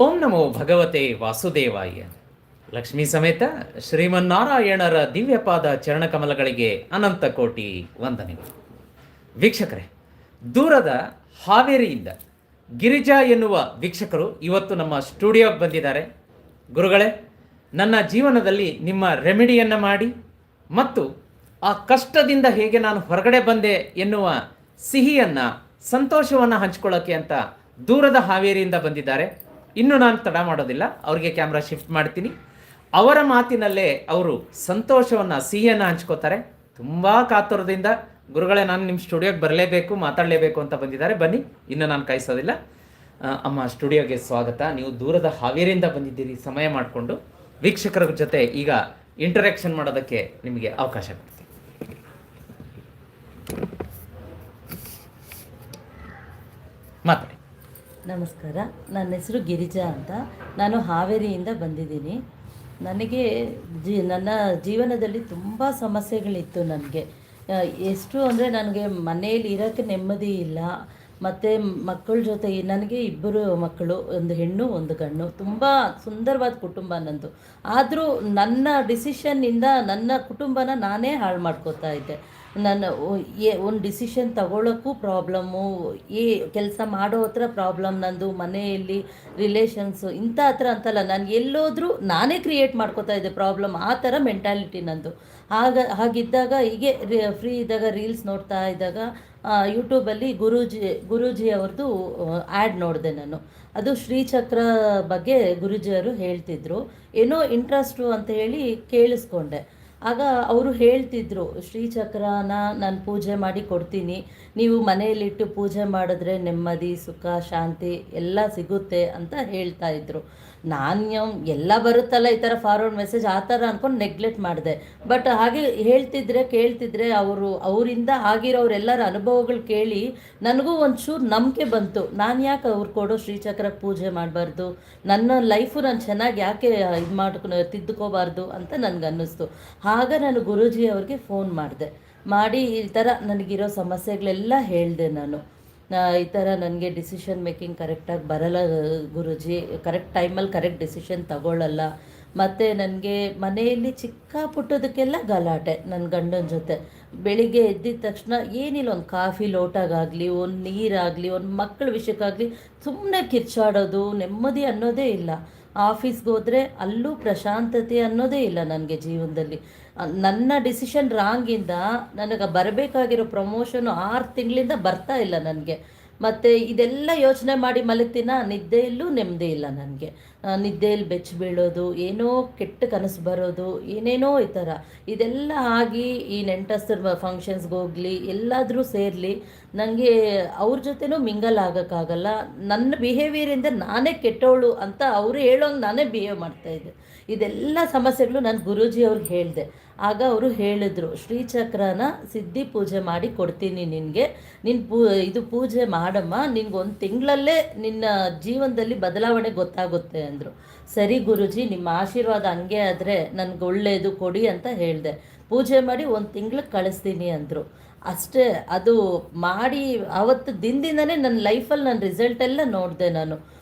ಓಂ ನಮೋ ಭಗವತೆ ವಾಸುದೇವಾಯ. ಲಕ್ಷ್ಮೀ ಸಮೇತ ಶ್ರೀಮನ್ನಾರಾಯಣರ ದಿವ್ಯಪಾದ ಚರಣಕಮಲಗಳಿಗೆ ಅನಂತ ಕೋಟಿ ವಂದನೆಗಳು. ವೀಕ್ಷಕರೇ, ದೂರದ ಹಾವೇರಿಯಿಂದ ಗಿರಿಜಾ ಎನ್ನುವ ವೀಕ್ಷಕರು ಇವತ್ತು ನಮ್ಮ ಸ್ಟುಡಿಯೋಗೆ ಬಂದಿದ್ದಾರೆ. ಗುರುಗಳೇ, ನನ್ನ ಜೀವನದಲ್ಲಿ ನಿಮ್ಮ ರೆಮಿಡಿಯನ್ನು ಮಾಡಿ ಮತ್ತು ಆ ಕಷ್ಟದಿಂದ ಹೇಗೆ ನಾನು ಹೊರಗಡೆ ಬಂದೆ ಎನ್ನುವ ಸಿಹಿಯನ್ನು, ಸಂತೋಷವನ್ನು ಹಂಚ್ಕೊಳ್ಳೋಕ್ಕೆ ಅಂತ ದೂರದ ಹಾವೇರಿಯಿಂದ ಬಂದಿದ್ದಾರೆ. ಇನ್ನು ನಾನು ತಡ ಮಾಡೋದಿಲ್ಲ, ಅವರಿಗೆ ಕ್ಯಾಮ್ರಾ ಶಿಫ್ಟ್ ಮಾಡ್ತೀನಿ. ಅವರ ಮಾತಿನಲ್ಲೇ ಅವರು ಸಂತೋಷವನ್ನು ಸಿಹಿಯನ್ನು ಹಂಚ್ಕೋತಾರೆ. ತುಂಬ ಕಾತುರದಿಂದ, ಗುರುಗಳೇ ನಾನು ನಿಮ್ಮ ಸ್ಟುಡಿಯೋಗೆ ಬರಲೇಬೇಕು, ಮಾತಾಡಲೇಬೇಕು ಅಂತ ಬಂದಿದ್ದಾರೆ. ಬನ್ನಿ, ಇನ್ನು ನಾನು ಕಾಯಿಸೋದಿಲ್ಲ. ಅಮ್ಮ ಸ್ಟುಡಿಯೋಗೆ ಸ್ವಾಗತ. ನೀವು ದೂರದ ಹಾವೇರಿಯಿಂದ ಬಂದಿದ್ದೀರಿ, ಸಮಯ ಮಾಡಿಕೊಂಡು. ವೀಕ್ಷಕರ ಜೊತೆ ಈಗ ಇಂಟರಾಕ್ಷನ್ ಮಾಡೋದಕ್ಕೆ ನಿಮಗೆ ಅವಕಾಶ ಕೊಡ್ತೀನಿ. ನಮಸ್ಕಾರ. ನನ್ನ ಹೆಸರು ಗಿರಿಜಾ ಅಂತ. ನಾನು ಹಾವೇರಿಯಿಂದ ಬಂದಿದ್ದೀನಿ. ನನಗೆ ಜಿ, ನನ್ನ ಜೀವನದಲ್ಲಿ ತುಂಬ ಸಮಸ್ಯೆಗಳಿತ್ತು ನನಗೆ. ಎಷ್ಟು ಅಂದರೆ ನನಗೆ ಮನೆಯಲ್ಲಿ ಇರೋಕ್ಕೆ ನೆಮ್ಮದಿ ಇಲ್ಲ. ಮತ್ತು ಮಕ್ಕಳ ಜೊತೆ ನನಗೆ ಇಬ್ಬರು ಮಕ್ಕಳು, ಒಂದು ಹೆಣ್ಣು, ಒಂದು ಗಂಡು. ತುಂಬ ಸುಂದರವಾದ ಕುಟುಂಬ ನಂದು. ಆದರೂ ನನ್ನ ಡಿಸಿಷನ್ನಿಂದ ನನ್ನ ಕುಟುಂಬನ ನಾನೇ ಹಾಳು ಮಾಡ್ಕೋತಾ ಇದ್ದೆ. ನಾನು ಒಂದು ಡಿಸಿಷನ್ ತಗೊಳ್ಳೋಕ್ಕೂ ಪ್ರಾಬ್ಲಮ್ಮು ಈ ಕೆಲಸ ಮಾಡೋ ಹತ್ರ ಪ್ರಾಬ್ಲಮ್ ನಂದು ಮನೆಯಲ್ಲಿ ರಿಲೇಷನ್ಸು ಇಂಥ ಹತ್ರ ಅಂತಲ್ಲ, ನಾನು ಎಲ್ಲೋದ್ರೂ ನಾನೇ ಕ್ರಿಯೇಟ್ ಮಾಡ್ಕೋತಾ ಇದ್ದೆ ಪ್ರಾಬ್ಲಮ್ ಆ ಥರ ಮೆಂಟಾಲಿಟಿ ನಂದು. ಆಗ, ಹಾಗಿದ್ದಾಗ ಹೀಗೆ ಫ್ರೀ ಇದ್ದಾಗ ರೀಲ್ಸ್ ನೋಡ್ತಾ ಇದ್ದಾಗ ಯೂಟ್ಯೂಬಲ್ಲಿ ಗುರೂಜಿ ಗುರೂಜಿ ಅವ್ರದ್ದು ಆ್ಯಡ್ ನೋಡಿದೆ ನಾನು. ಅದು ಶ್ರೀಚಕ್ರ ಬಗ್ಗೆ ಗುರೂಜಿಯವರು ಹೇಳ್ತಿದ್ರು. ಏನೋ ಇಂಟ್ರೆಸ್ಟು ಅಂತ ಹೇಳಿ ಕೇಳಿಸ್ಕೊಂಡೆ. ಆಗ ಅವರು ಹೇಳ್ತಿದ್ರು, ಶ್ರೀಚಕ್ರನ ನಾನು ಪೂಜೆ ಮಾಡಿ ಕೊಡ್ತೀನಿ. ನೀವು ಮನೆಯಲ್ಲಿಟ್ಟು ಪೂಜೆ ಮಾಡಿದ್ರೆ ನೆಮ್ಮದಿ, ಸುಖ, ಶಾಂತಿ ಎಲ್ಲ ಸಿಗುತ್ತೆ ಅಂತ ಹೇಳ್ತಾ ಇದ್ರು. ನಾನು ಎಲ್ಲ ಬರುತ್ತಲ್ಲ ಈ ಥರ ಫಾರ್ವರ್ಡ್ ಮೆಸೇಜ್ ಆ ಥರ ಅಂದ್ಕೊಂಡು ನೆಗ್ಲೆಕ್ಟ್ ಮಾಡಿದೆ. ಬಟ್ ಹಾಗೆ ಹೇಳ್ತಿದ್ರೆ, ಕೇಳ್ತಿದ್ರೆ ಅವರು, ಅವರಿಂದ ಆಗಿರೋರೆಲ್ಲರ ಅನುಭವಗಳು ಕೇಳಿ ನನಗೂ ಒಂಚೂರು ನಂಬಿಕೆ ಬಂತು. ನಾನು ಯಾಕೆ ಅವ್ರು ಕೊಡೋ ಶ್ರೀಚಕ್ರ ಪೂಜೆ ಮಾಡಬಾರ್ದು? ನನ್ನ ಲೈಫು ನಾನು ಚೆನ್ನಾಗಿ ಯಾಕೆ ಇದು ಮಾಡ್ಕೊ ತಿದ್ದುಕೋಬಾರ್ದು ಅಂತ ನನಗೆ ಅನ್ನಿಸ್ತು ಆಗ ನಾನು ಗುರೂಜಿ ಅವ್ರಿಗೆ ಫೋನ್ ಮಾಡಿದೆ. ಮಾಡಿ ಈ ಥರ ನನಗಿರೋ ಸಮಸ್ಯೆಗಳೆಲ್ಲ ಹೇಳಿದೆ ನಾನು. ಈ ಥರ ನನಗೆ ಡಿಸಿಷನ್ ಮೇಕಿಂಗ್ ಕರೆಕ್ಟಾಗಿ ಬರಲ್ಲ, ಗುರುಜಿ. ಕರೆಕ್ಟ್ ಟೈಮಲ್ಲಿ ಕರೆಕ್ಟ್ ಡಿಸಿಷನ್ ತಗೊಳ್ಳಲ್ಲ. ಮತ್ತು ನನಗೆ ಮನೆಯಲ್ಲಿ ಚಿಕ್ಕ ಪುಟ್ಟದಕ್ಕೆಲ್ಲ ಗಲಾಟೆ ನನ್ನ ಗಂಡನ ಜೊತೆ. ಬೆಳಿಗ್ಗೆ ಎದ್ದಿದ ತಕ್ಷಣ ಏನಿಲ್ಲ, ಒಂದು ಕಾಫಿ ಲೋಟಾಗಾಗಲಿ, ಒಂದು ನೀರಾಗಲಿ, ಒಂದು ಮಕ್ಕಳ ವಿಷಯಕ್ಕಾಗಲಿ ಸುಮ್ಮನೆ ಕಿರ್ಚಾಡೋದು ನೆಮ್ಮದಿ ಅನ್ನೋದೇ ಇಲ್ಲ. ಆಫೀಸ್ಗೆ ಹೋದರೆ ಅಲ್ಲೂ ಪ್ರಶಾಂತತೆ ಅನ್ನೋದೇ ಇಲ್ಲ ನನಗೆ ಜೀವನದಲ್ಲಿ. ನನ್ನ ಡಿಸಿಷನ್ ರಾಂಗಿಂದ ನನಗೆ ಬರಬೇಕಾಗಿರೋ ಪ್ರಮೋಷನು ಆರು ತಿಂಗಳಿಂದ ಬರ್ತಾ ಇಲ್ಲ ನನಗೆ. ಮತ್ತು ಇದೆಲ್ಲ ಯೋಚನೆ ಮಾಡಿ ಮಲಗ್ತೀನ ನಿದ್ದೆಯಲ್ಲೂ ನೆಮ್ಮದಿ ಇಲ್ಲ ನನಗೆ. ನಿದ್ದೆಯಲ್ಲಿ ಬೆಚ್ಚ ಬೀಳೋದು, ಏನೋ ಕೆಟ್ಟ ಕನಸು ಬರೋದು, ಏನೇನೋ ಈ ಥರ ಇದೆಲ್ಲ ಆಗಿ ಈ ನೆಂಟಸ್ತರ ಫಂಕ್ಷನ್ಸ್ಗೆ ಹೋಗಲಿ, ಎಲ್ಲಾದರೂ ಸೇರಲಿ ನನಗೆ ಅವ್ರ ಜೊತೆನೂ ಮಿಂಗಲ್ ಆಗೋಕ್ಕಾಗಲ್ಲ. ನನ್ನ ಬಿಹೇವಿಯರಿಂದ ನಾನೇ ಕೆಟ್ಟವಳು ಅಂತ ಅವರು ಹೇಳೋಂಗೆ ನಾನೇ ಬಿಹೇವ್ ಮಾಡ್ತಾಯಿದ್ದೆ ಇದೆಲ್ಲ ಸಮಸ್ಯೆಗಳು ನಾನು ಗುರೂಜಿ ಅವ್ರಿಗೆ ಹೇಳಿದೆ. ಆಗ ಅವರು ಹೇಳಿದ್ರು, ಶ್ರೀಚಕ್ರನ ಸಿದ್ಧಿ ಪೂಜೆ ಮಾಡಿ ಕೊಡ್ತೀನಿ ನಿನಗೆ. ನಿನ್ನ ಪೂ, ಇದು ಪೂಜೆ ಮಾಡಮ್ಮ. ನಿನ್ಗೆ ಒಂದು ತಿಂಗಳಲ್ಲೇ ನಿನ್ನ ಜೀವನದಲ್ಲಿ ಬದಲಾವಣೆ ಗೊತ್ತಾಗುತ್ತೆ ಅಂದರು. ಸರಿ ಗುರುಜಿ, ನಿಮ್ಮ ಆಶೀರ್ವಾದ ಹಂಗೆ ಆದರೆ ನನಗೆ ಒಳ್ಳೆಯದು ಕೊಡಿ ಅಂತ ಹೇಳಿದೆ. ಪೂಜೆ ಮಾಡಿ ಒಂದು ತಿಂಗ್ಳಿಗೆ ಕಳಿಸ್ತೀನಿ ಅಂದರು. ಅಷ್ಟೇ, ಅದು ಮಾಡಿ, ಅವತ್ತು ದಿನದಿಂದನೇ ನನ್ನ ಲೈಫಲ್ಲಿ ನನ್ನ ರಿಸಲ್ಟ್ ಎಲ್ಲ ನೋಡಿದೆ ನಾನು.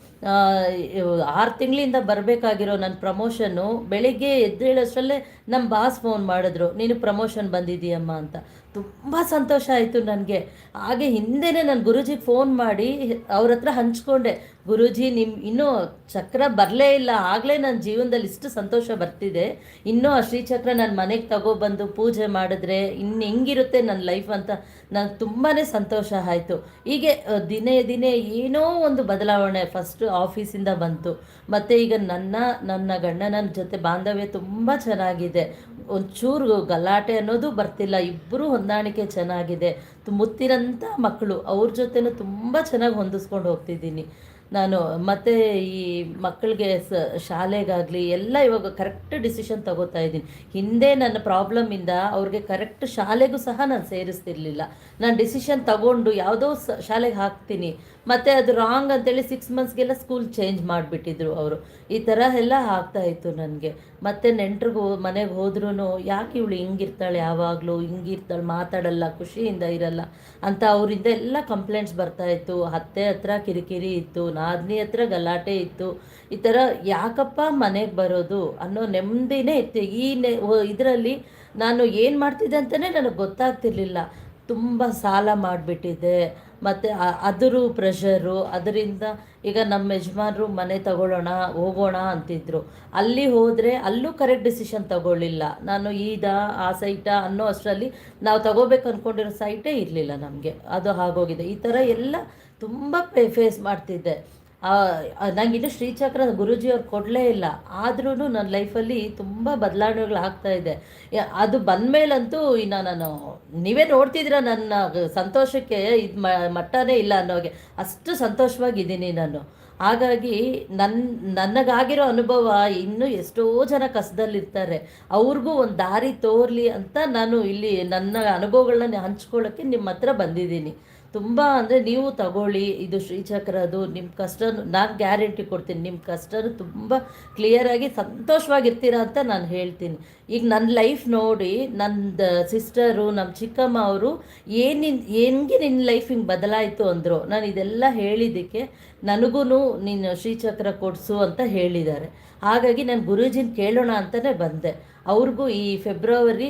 ಆರು ತಿಂಗಳಿಂದ ಬರಬೇಕಾಗಿರೋ ನನ್ನ ಪ್ರಮೋಷನ್ನು ಬೆಳಿಗ್ಗೆ ಎದ್ದೇಳೋಷ್ಟರಲ್ಲೇ ನಮ್ಮ ಬಾಸ್ ಫೋನ್ ಮಾಡಿದ್ರು. ನೀನು ಪ್ರಮೋಷನ್ ಬಂದಿದೀಯಮ್ಮ ಅಂತ. ತುಂಬ ಸಂತೋಷ ಆಯಿತು ನನಗೆ. ಹಾಗೆ ಹಿಂದೆನೆ ನಾನು ಗುರೂಜಿ ಫೋನ್ ಮಾಡಿ ಅವ್ರ ಹತ್ರ ಹಂಚ್ಕೊಂಡೆ. ಗುರೂಜಿ ನಿಮ್ಮ ಇನ್ನೂ ಚಕ್ರ ಬರಲೇ ಇಲ್ಲ. ಆಗಲೇ ನನ್ನ ಜೀವನದಲ್ಲಿ ಇಷ್ಟು ಸಂತೋಷ ಬರ್ತಿದೆ. ಇನ್ನೂ ಆ ಶ್ರೀಚಕ್ರ ನನ್ನ ಮನೆಗೆ ತಗೊಬಂದು ಪೂಜೆ ಮಾಡಿದ್ರೆ ಇನ್ನು ಹೆಂಗಿರುತ್ತೆ ನನ್ನ ಲೈಫ್ ಅಂತ ನನಗೆ ತುಂಬಾ ಸಂತೋಷ ಆಯಿತು. ಹೀಗೆ ದಿನೇ ದಿನೇ ಏನೋ ಒಂದು ಬದಲಾವಣೆ ಫಸ್ಟು ಆಫೀಸಿಂದ ಬಂತು. ಮತ್ತು ಈಗ ನನ್ನ ನನ್ನ ಗಂಡನ ಜೊತೆ ಬಾಂಧವ್ಯ ತುಂಬ ಚೆನ್ನಾಗಿದೆ. ಒಂಚೂರು ಗಲಾಟೆ ಅನ್ನೋದು ಬರ್ತಿಲ್ಲ. ಇಬ್ಬರು ಹೊಂದಾಣಿಕೆ ಚೆನ್ನಾಗಿದೆ. ಮುತ್ತಿರಂಥ ಮಕ್ಕಳು ಅವ್ರ ಜೊತೆನೂ ತುಂಬ ಚೆನ್ನಾಗಿ ಹೊಂದಿಸ್ಕೊಂಡು ಹೋಗ್ತಿದ್ದೀನಿ. ನಾನು ಮತ್ತು ಈ ಮಕ್ಕಳಿಗೆ ಸ, ಶಾಲೆಗಾಗಲಿ ಎಲ್ಲ ಇವಾಗ ಕರೆಕ್ಟ್ ಡಿಸಿಷನ್ ತಗೋತಾ ಇದ್ದೀನಿ. ಹಿಂದೆ ನನ್ನ ಪ್ರಾಬ್ಲಮಿಂದ ಅವ್ರಿಗೆ ಕರೆಕ್ಟ್ ಶಾಲೆಗೂ ಸಹ ನಾನು ಸೇರಿಸ್ತಿರ್ಲಿಲ್ಲ. ನಾನು ಡಿಸಿಷನ್ ತಗೊಂಡು ಯಾವುದೋ ಶಾಲೆಗೆ ಹಾಕ್ತೀನಿ. ಮತ್ತು ಅದು ರಾಂಗ್ ಅಂತೇಳಿ ಸಿಕ್ಸ್ ಮಂತ್ಸ್ಗೆಲ್ಲ ಸ್ಕೂಲ್ ಚೇಂಜ್ ಮಾಡಿಬಿಟ್ಟಿದ್ರು ಅವರು. ಈ ಥರ ಎಲ್ಲ ಆಗ್ತಾ ಇತ್ತು ನನಗೆ. ಮತ್ತು ನೆಂಟ್ರಿಗೂ ಮನೆಗೆ ಹೋದ್ರೂ ಯಾಕೆ ಇವಳು ಹಿಂಗಿರ್ತಾಳೆ ಯಾವಾಗಲೂ, ಹಿಂಗಿರ್ತಾಳೆ, ಮಾತಾಡಲ್ಲ, ಖುಷಿಯಿಂದ ಇರಲ್ಲ ಅಂತ ಅವರಿಂದ ಎಲ್ಲ ಕಂಪ್ಲೇಂಟ್ಸ್ ಬರ್ತಾ ಇತ್ತು. ಹತ್ತೆ ಹತ್ರ ಕಿರಿಕಿರಿ ಇತ್ತು ನಾದಿನಿ ಹತ್ರ ಗಲಾಟೆ ಇತ್ತು. ಈ ಥರ ಯಾಕಪ್ಪ ಮನೆಗೆ ಬರೋದು ಅನ್ನೋ ನೆಮ್ಮದಿನೇ ಇತ್ತು. ಈ ನೆ ಇದರಲ್ಲಿ ನಾನು ಏನು ಮಾಡ್ತಿದ್ದೆ ಅಂತಲೇ ನನಗೆ ಗೊತ್ತಾಗ್ತಿರ್ಲಿಲ್ಲ. ತುಂಬ ಸಾಲ ಮಾಡಿಬಿಟ್ಟಿದ್ದೆ. ಮತ್ತು ಅದರ ಪ್ರೆಷರು ಅದರಿಂದ ಈಗ ನಮ್ಮ ಯಜಮಾನ್ರು ಮನೆ ತಗೊಳ್ಳೋಣ, ಹೋಗೋಣ ಅಂತಿದ್ರು. ಅಲ್ಲಿ ಹೋದರೆ ಅಲ್ಲೂ ಕರೆಕ್ಟ್ ಡಿಸಿಷನ್ ತಗೊಳ್ಳಿಲ್ಲ. ನಾನು ಈದ, ಆ ಸೈಟ ಅನ್ನೋ ಅಷ್ಟರಲ್ಲಿ ನಾವು ತಗೋಬೇಕು ಅಂದ್ಕೊಂಡಿರೋ ಸೈಟೇ ಇರಲಿಲ್ಲ ನಮಗೆ. ಅದು ಹಾಗೋಗಿದೆ. ಈ ಥರ ಎಲ್ಲ ತುಂಬ ಫೇಸ್ ಮಾಡ್ತಿದ್ದೆ. ನನಗಿನ್ನು ಶ್ರೀಚಕ್ರ ಗುರುಜಿಯವ್ರು ಕೊಡಲೇ ಇಲ್ಲ. ಆದ್ರೂ ನನ್ನ ಲೈಫಲ್ಲಿ ತುಂಬ ಬದಲಾವಣೆಗಳು ಇದೆ. ಅದು ಬಂದಮೇಲಂತೂ ಇನ್ನು ನಾನು, ನೀವೇ ನೋಡ್ತಿದ್ದೀರ ನನ್ನ ಸಂತೋಷಕ್ಕೆ ಇದು ಮಟ್ಟನೇ ಇಲ್ಲ ಅನ್ನೋಗೆ. ಅಷ್ಟು ಸಂತೋಷವಾಗಿದ್ದೀನಿ ನಾನು. ಹಾಗಾಗಿ ನನ್ನ ನನಗಾಗಿರೋ ಅನುಭವ ಇನ್ನೂ ಎಷ್ಟೋ ಜನ ಕಸದಲ್ಲಿರ್ತಾರೆ. ಅವ್ರಿಗೂ ಒಂದು ದಾರಿ ತೋರಲಿ ಅಂತ ನಾನು ಇಲ್ಲಿ ನನ್ನ ಅನುಭವಗಳನ್ನ ಹಂಚ್ಕೊಳ್ಳೋಕ್ಕೆ ನಿಮ್ಮ ಹತ್ರ ಬಂದಿದ್ದೀನಿ. ತುಂಬ ಅಂದರೆ ನೀವು ತಗೊಳ್ಳಿ, ಇದು ಶ್ರೀಚಕ್ರದು ನಿಮ್ಮ ಕಷ್ಟ ನಾನು ಗ್ಯಾರಂಟಿ ಕೊಡ್ತೀನಿ ನಿಮ್ಮ ಕಷ್ಟನು ತುಂಬ ಕ್ಲಿಯರಾಗಿ ಸಂತೋಷವಾಗಿರ್ತೀರ ಅಂತ ನಾನು ಹೇಳ್ತೀನಿ. ಈಗ ನನ್ನ ಲೈಫ್ ನೋಡಿ ನನ್ನ ಸಿಸ್ಟರು ನಮ್ಮ ಚಿಕ್ಕಮ್ಮ ಅವರು ಏನಿನ್, ಹೆಂಗೆ ನಿನ್ನ ಲೈಫ್ ಹಿಂಗೆ ಬದಲಾಯಿತು ಅಂದರು, ನಾನು ಇದೆಲ್ಲ ಹೇಳಿದ್ದಕ್ಕೆ ನನಗೂ ನೀನು ಶ್ರೀಚಕ್ರ ಕೊಡಿಸು ಅಂತ ಹೇಳಿದ್ದಾರೆ. ಹಾಗಾಗಿ ನಾನು ಗುರೂಜಿನ ಕೇಳೋಣ ಅಂತಲೇ ಬಂದೆ. ಅವ್ರಿಗೂ ಈ ಫೆಬ್ರವರಿ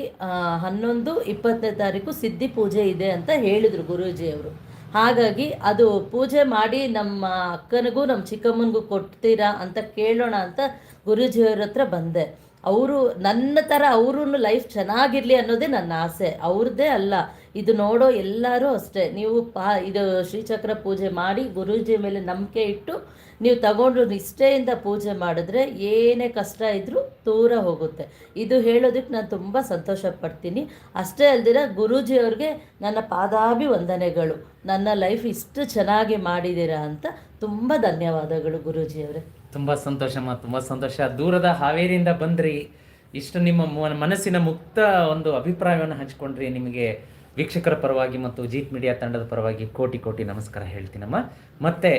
ಹನ್ನೊಂದು, ಇಪ್ಪತ್ತನೇ ತಾರೀಕು ಸಿದ್ಧಿ ಪೂಜೆ ಇದೆ ಅಂತ ಹೇಳಿದರು ಗುರೂಜಿಯವರು. ಹಾಗಾಗಿ ಅದು ಪೂಜೆ ಮಾಡಿ ನಮ್ಮ ಅಕ್ಕನಿಗೂ, ನಮ್ಮ ಚಿಕ್ಕಮ್ಮನಿಗೂ ಕೊಡ್ತೀರಾ ಅಂತ ಕೇಳೋಣ ಅಂತ ಗುರೂಜಿಯವ್ರ ಹತ್ರ ಬಂದೆ. ಅವರು ನನ್ನ ಥರ ಅವರೂ ಲೈಫ್ ಚೆನ್ನಾಗಿರಲಿ ಅನ್ನೋದೇ ನನ್ನ ಆಸೆ. ಅವ್ರದ್ದೇ ಅಲ್ಲ. ಇದು ನೋಡೋ ಎಲ್ಲರೂ ಅಷ್ಟೇ. ನೀವು ಪಾ, ಇದು ಶ್ರೀಚಕ್ರ ಪೂಜೆ ಮಾಡಿ ಗುರೂಜಿ ಮೇಲೆ ನಂಬಿಕೆ ಇಟ್ಟು ನೀವು ತಗೊಂಡು ನಿಷ್ಠೆಯಿಂದ ಪೂಜೆ ಮಾಡಿದ್ರೆ ಏನೇ ಕಷ್ಟ ಇದ್ದರೂ ದೂರ ಹೋಗುತ್ತೆ. ಇದು ಹೇಳೋದಕ್ಕೆ ನಾನು ತುಂಬ ಸಂತೋಷ ಪಡ್ತೀನಿ ಅಷ್ಟೇ ಅಲ್ದಿರ ಗುರೂಜಿಯವ್ರಿಗೆ ನನ್ನ ಪಾದಾಭಿ ವಂದನೆಗಳು ನನ್ನ ಲೈಫ್ ಇಷ್ಟು ಚೆನ್ನಾಗಿ ಮಾಡಿದ್ದೀರಾ ಅಂತ ತುಂಬ ಧನ್ಯವಾದಗಳು ಗುರೂಜಿಯವರೇ. ತುಂಬ ಸಂತೋಷಮ್ಮ ತುಂಬ ಸಂತೋಷ. ದೂರದ ಹಾವೇರಿಯಿಂದ ಬಂದ್ರಿ, ಇಷ್ಟು ನಿಮ್ಮ ಮನಸ್ಸಿನ ಮುಕ್ತ ಒಂದು ಅಭಿಪ್ರಾಯವನ್ನು ಹಂಚ್ಕೊಂಡ್ರಿ, ನಿಮಗೆ ವೀಕ್ಷಕರ ಪರವಾಗಿ ಮತ್ತು ಜೀತ್ ಮೀಡಿಯಾ ತಂಡದ ಪರವಾಗಿ ಕೋಟಿ ಕೋಟಿ ನಮಸ್ಕಾರ ಹೇಳ್ತೀನಮ್ಮ ಮತ್ತೆ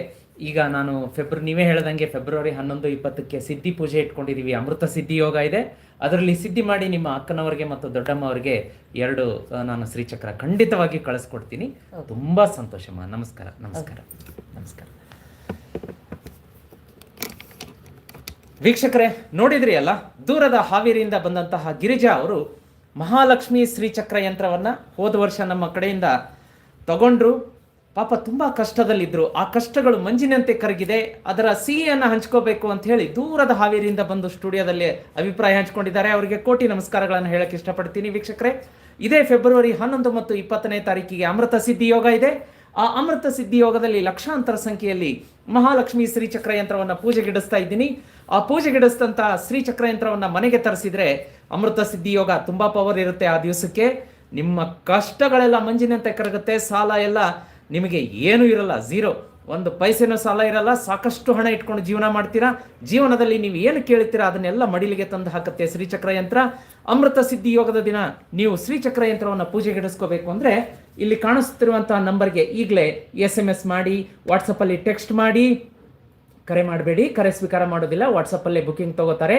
ಈಗ ನಾನು ಫೆಬ್ರ ನೀವೇ ಹೇಳ್ದಂಗೆ ಫೆಬ್ರವರಿ ಹನ್ನೊಂದು ಇಪ್ಪತ್ತಕ್ಕೆ ಸಿದ್ಧಿ ಪೂಜೆ ಇಟ್ಕೊಂಡಿದ್ದೀವಿ ಅಮೃತ ಸಿದ್ಧಿ ಯೋಗ ಇದೆ. ಅದರಲ್ಲಿ ಸಿದ್ಧಿ ಮಾಡಿ ನಿಮ್ಮ ಅಕ್ಕನವರಿಗೆ ಮತ್ತು ದೊಡ್ಡಮ್ಮ ಅವರಿಗೆ ಎರಡು ನಾನು ಶ್ರೀಚಕ್ರ ಖಂಡಿತವಾಗಿ ಕಳಿಸ್ಕೊಡ್ತೀನಿ. ತುಂಬ ಸಂತೋಷಮ್ಮ ನಮಸ್ಕಾರ ನಮಸ್ಕಾರ ನಮಸ್ಕಾರ. ವೀಕ್ಷಕರೇ ನೋಡಿದ್ರಿ ಅಲ್ಲ? ದೂರದ ಹಾವೇರಿಯಿಂದ ಬಂದಂತಹ ಗಿರಿಜಾ ಅವರು ಮಹಾಲಕ್ಷ್ಮಿ ಶ್ರೀಚಕ್ರ ಯಂತ್ರವನ್ನು ಹೋದ ವರ್ಷ ನಮ್ಮ ಕಡೆಯಿಂದ ತಗೊಂಡ್ರು. ಪಾಪ ತುಂಬ ಕಷ್ಟದಲ್ಲಿದ್ದರು ಆ ಕಷ್ಟಗಳು ಮಂಜಿನಂತೆ ಕರಗಿದೆ. ಅದರ ಸಿಹಿಯನ್ನು ಹಂಚ್ಕೋಬೇಕು ಅಂತ ಹೇಳಿ ದೂರದ ಹಾವೇರಿಯಿಂದ ಬಂದು ಸ್ಟುಡಿಯೋದಲ್ಲಿ ಅಭಿಪ್ರಾಯ ಹಂಚ್ಕೊಂಡಿದ್ದಾರೆ. ಅವರಿಗೆ ಕೋಟಿ ನಮಸ್ಕಾರಗಳನ್ನು ಹೇಳಕ್ಕೆ ಇಷ್ಟಪಡ್ತೀನಿ ವೀಕ್ಷಕರೇ. ಇದೇ ಫೆಬ್ರವರಿ ಹನ್ನೊಂದು ಮತ್ತು ಇಪ್ಪತ್ತನೇ ತಾರೀಕಿಗೆ ಅಮೃತ ಸಿದ್ಧಿ ಯೋಗ ಇದೆ. ಆ ಅಮೃತ ಸಿದ್ಧಿ ಯೋಗದಲ್ಲಿ ಲಕ್ಷಾಂತರ ಸಂಖ್ಯೆಯಲ್ಲಿ ಮಹಾಲಕ್ಷ್ಮಿ ಶ್ರೀಚಕ್ರ ಯಂತ್ರವನ್ನು ಪೂಜೆಗಿಡಿಸ್ತಾ ಇದ್ದೀನಿ. ಆ ಪೂಜೆಗಿಡಿಸಿದಂಥ ಶ್ರೀಚಕ್ರ ಯಂತ್ರವನ್ನು ಮನೆಗೆ ತರಿಸಿದರೆ ಅಮೃತ ಸಿದ್ಧಿ ಯೋಗ ತುಂಬಾ ಪವರ್ ಇರುತ್ತೆ ಆ ದಿವಸಕ್ಕೆ. ನಿಮ್ಮ ಕಷ್ಟಗಳೆಲ್ಲ ಮಂಜಿನಂತೆ ಕರಗುತ್ತೆ, ಸಾಲ ಎಲ್ಲ ನಿಮಗೆ ಏನೂ ಇರಲ್ಲ ಝೀರೋ ಒಂದು ಪೈಸೆನೂ ಸಾಲ ಇರಲ್ಲ, ಸಾಕಷ್ಟು ಹಣ ಇಟ್ಕೊಂಡು ಜೀವನ ಮಾಡ್ತೀರಾ? ಜೀವನದಲ್ಲಿ ನೀವು ಏನು ಕೇಳ್ತೀರಾ? ಅದನ್ನೆಲ್ಲ ಮಡಿಲಿಗೆ ತಂದು ಹಾಕುತ್ತೆ ಶ್ರೀಚಕ್ರ ಯಂತ್ರ. ಅಮೃತ ಸಿದ್ಧಿ ಯೋಗದ ದಿನ, ನೀವು ಶ್ರೀಚಕ್ರ ಯಂತ್ರವನ್ನು ಪೂಜೆಗಿಡಿಸ್ಕೋಬೇಕು ಅಂದರೆ ಇಲ್ಲಿ ಕಾಣಿಸ್ತಿರುವಂತಹ ನಂಬರ್ಗೆ ಈಗಲೇ ಎಸ್ ಎಂ ಎಸ್ ಮಾಡಿ ವಾಟ್ಸಪ್ಪಲ್ಲಿ ಟೆಕ್ಸ್ಟ್ ಮಾಡಿ. ಕರೆ ಮಾಡಬೇಡಿ, ಕರೆ ಸ್ವೀಕಾರ ಮಾಡೋದಿಲ್ಲ ವಾಟ್ಸಪ್ಪಲ್ಲೇ ಬುಕಿಂಗ್ ತಗೋತಾರೆ.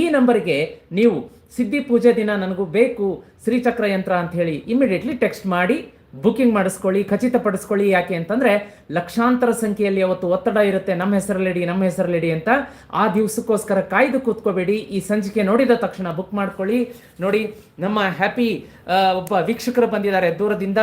ಈ ನಂಬರ್ಗೆ ನೀವು ಸಿದ್ಧಿ ಪೂಜೆ ದಿನ ನನಗೂ ಬೇಕು, ಶ್ರೀಚಕ್ರ ಯಂತ್ರ ಅಂತ ಹೇಳಿ ಇಮಿಡಿಯೇಟ್ಲಿ ಟೆಕ್ಸ್ಟ್ ಮಾಡಿ. ಬುಕಿಂಗ್ ಮಾಡಿಸ್ಕೊಳ್ಳಿ, ಖಚಿತಪಡಿಸ್ಕೊಳ್ಳಿ ಯಾಕೆ ಅಂತಂದ್ರೆ ಲಕ್ಷಾಂತರ ಸಂಖ್ಯೆಯಲ್ಲಿ ಅವತ್ತು ಒತ್ತಡ ಇರುತ್ತೆ. ನಮ್ಮ ಹೆಸರಲ್ಲಿಡಿ ನಮ್ಮ ಹೆಸರಲ್ಲಿಡಿ ಅಂತ ಆ ದಿವಸಕ್ಕೋಸ್ಕರ ಕಾಯ್ದು ಕೂತ್ಕೋಬೇಡಿ. ಈ ಸಂಚಿಕೆ ನೋಡಿದ ತಕ್ಷಣ ಬುಕ್ ಮಾಡ್ಕೊಳ್ಳಿ. ನೋಡಿ, ನಮ್ಮ ಹ್ಯಾಪಿ ಒಬ್ಬ ವೀಕ್ಷಕರು ಬಂದಿದ್ದಾರೆ ದೂರದಿಂದ.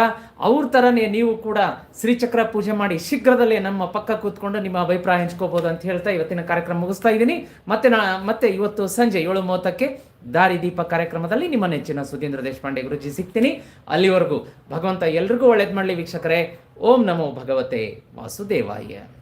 ಅವ್ರ ಥರನೇ ನೀವು ಕೂಡ ಶ್ರೀಚಕ್ರ ಪೂಜೆ ಮಾಡಿ ಶೀಘ್ರದಲ್ಲೇ ನಮ್ಮ ಪಕ್ಕ ಕೂತ್ಕೊಂಡು ನಿಮ್ಮ ಅಭಿಪ್ರಾಯ ಹಂಚ್ಕೋಬಹುದು ಅಂತ ಹೇಳ್ತಾ ಇವತ್ತಿನ ಕಾರ್ಯಕ್ರಮ ಮುಗಿಸ್ತಾ ಇದ್ದೀನಿ. ಮತ್ತೆ ನಾ, ಮತ್ತೆ ಇವತ್ತು ಸಂಜೆ ಏಳು ಮೂವತ್ತಕ್ಕೆ ದಾರಿ ದೀಪ ಕಾರ್ಯಕ್ರಮದಲ್ಲಿ ನಿಮ್ಮ ನೆಚ್ಚಿನ ಸುಧೀಂದ್ರ ದೇಶಪಾಂಡೆ ಗುರುಜಿ ಸಿಗ್ತೀನಿ. ಅಲ್ಲಿವರೆಗೂ ಭಗವಂತ ಎಲ್ರಿಗೂ ಒಳ್ಳೇದು ಮಾಡಲಿ ವೀಕ್ಷಕರೇ. ಓಂ ನಮೋ ಭಗವತೆ ವಾಸುದೇವಾಯ.